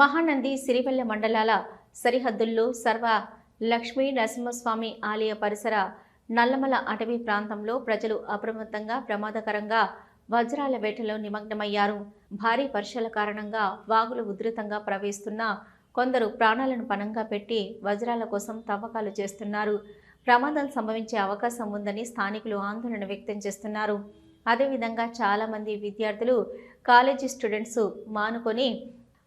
మహానంది సిరివెల్ల మండలాల సరిహద్దుల్లో సర్వ లక్ష్మీ నరసింహస్వామి ఆలయ పరిసర నల్లమల అటవీ ప్రాంతంలో ప్రజలు అప్రమత్తంగా ప్రమాదకరంగా వజ్రాల వేటలో నిమగ్నమయ్యారు. భారీ వర్షాల కారణంగా వాగులు ఉధృతంగా ప్రవహిస్తున్న కొందరు ప్రాణాలను పణంగా పెట్టి వజ్రాల కోసం తవ్వకాలు చేస్తున్నారు. ప్రమాదం సంభవించే అవకాశం ఉందని స్థానికులు ఆందోళన వ్యక్తం చేస్తున్నారు. అదేవిధంగా చాలామంది విద్యార్థులు కాలేజీ స్టూడెంట్స్ మానుకొని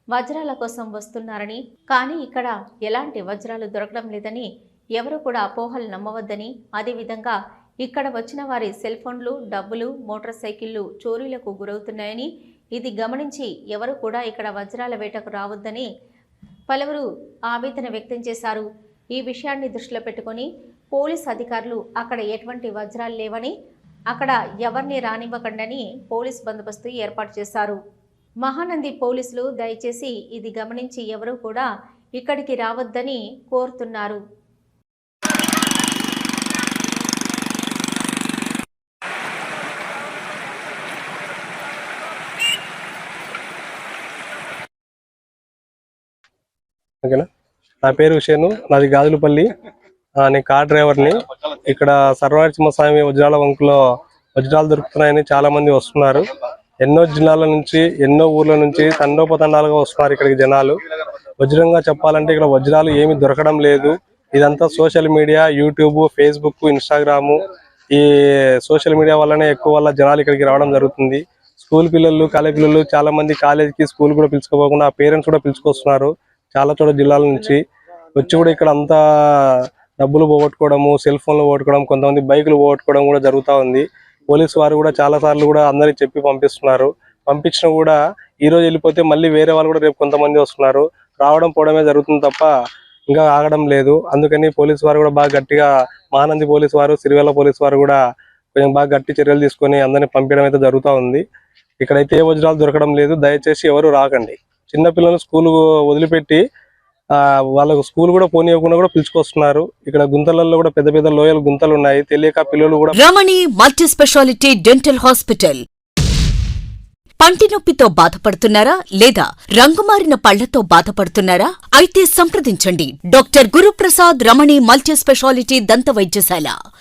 వజ్రాల కోసం వస్తున్నారని కానీ ఇక్కడ ఎలాంటి వజ్రాలు దొరకడం లేదని ఎవరు కూడా అపోహలు నమ్మవద్దని అదేవిధంగా ఇక్కడ వచ్చిన వారి సెల్ ఫోన్లు డబ్బులు మోటార్ సైకిళ్ళు చోరీలకు గురవుతున్నాయని ఇది గమనించి ఎవరు కూడా ఇక్కడ వజ్రాల వేటకు రావద్దని పలువురు ఆవేదన వ్యక్తం చేశారు. ఈ విషయాన్ని దృష్టిలో పెట్టుకొని పోలీస్ అధికారులు అక్కడ ఎటువంటి వజ్రాలు లేవని అక్కడ ఎవరిని రానివ్వకండని పోలీస్ బందోబస్తు ఏర్పాటు చేశారు. మహానంది పోలీసులు దయచేసి ఇది గమనించి ఎవరూ కూడా ఇక్కడికి రావద్దని కోరుతున్నారు. ఓకేనా? నా పేరు హుషేను నాది గాజులపల్లి. ఆ, నేను కార్ డ్రైవర్ని. ఇక్కడ సర్వనరసింహస్వామి వజ్రాల వంకులో వజ్రాలు దొరుకుతున్నాయని చాలా మంది వస్తున్నారు. ఎన్నో జిల్లాల నుంచి ఎన్నో ఊర్ల నుంచి తండోపతండాలుగా వస్తున్నారు ఇక్కడికి జనాలు. వజ్రంగా చెప్పాలంటే ఇక్కడ వజ్రాలు ఏమి దొరకడం లేదు. ఇదంతా social media YouTube Facebook Instagram. ఈ సోషల్ మీడియా వల్లనే ఎక్కువ వల్ల జనాలు ఇక్కడికి రావడం జరుగుతుంది. స్కూల్ పిల్లలు కాలేజ్ పిల్లలు చాలా మంది కాలేజీకి స్కూల్ కూడా పిలుచుకోపోకుండా పేరెంట్స్ కూడా పిలుచుకొస్తున్నారు చాలా చోట జిల్లాల నుంచి. వచ్చి కూడా ఇక్కడ అంతా డబ్బులు పోగొట్టుకోవడము సెల్ ఫోన్లు పోగొట్టుకోవడం కొంతమంది బైకులు పోగొట్టుకోవడం కూడా జరుగుతూ ఉంది. పోలీసు వారు కూడా చాలా సార్లు కూడా అందరికి చెప్పి పంపిస్తున్నారు. పంపించిన కూడా ఈ రోజు వెళ్ళిపోతే మళ్ళీ వేరే వాళ్ళు కూడా రేపు కొంతమంది వస్తున్నారు. రావడం పోవడమే జరుగుతుంది తప్ప ఇంకా ఆగడం లేదు. అందుకని పోలీసు వారు కూడా బాగా గట్టిగా మానంది పోలీసు వారు సిరివెల్ల పోలీసు వారు కూడా కొంచెం బాగా గట్టి చర్యలు తీసుకొని అందరిని పంపించడం అయితే జరుగుతూ ఉంది. ఇక్కడైతే ఏ వజ్రాలు దొరకడం లేదు. దయచేసి ఎవరు రాకండి. చిన్న పిల్లలు స్కూల్ వదిలిపెట్టి వాళ్ళకు స్కూల్ కూడా పోనీయకుండా కూడా పిలుచుకొస్తున్నారు. ఇక్కడ గుంతలలో కూడా పెద్ద పెద్ద లోయలు గుంతలు ఉన్నాయి. తెలియక పిల్లలు కూడా Ramani multi speciality dental hospital. పంటి నొప్పితో బాధపడుతున్నారా లేదా రంగుమారిన పళ్ళతో బాధపడుతున్నారా? అయితే సంప్రదించండి. Doctor Guruprasad Ramani multi speciality దంత వైద్యశాల.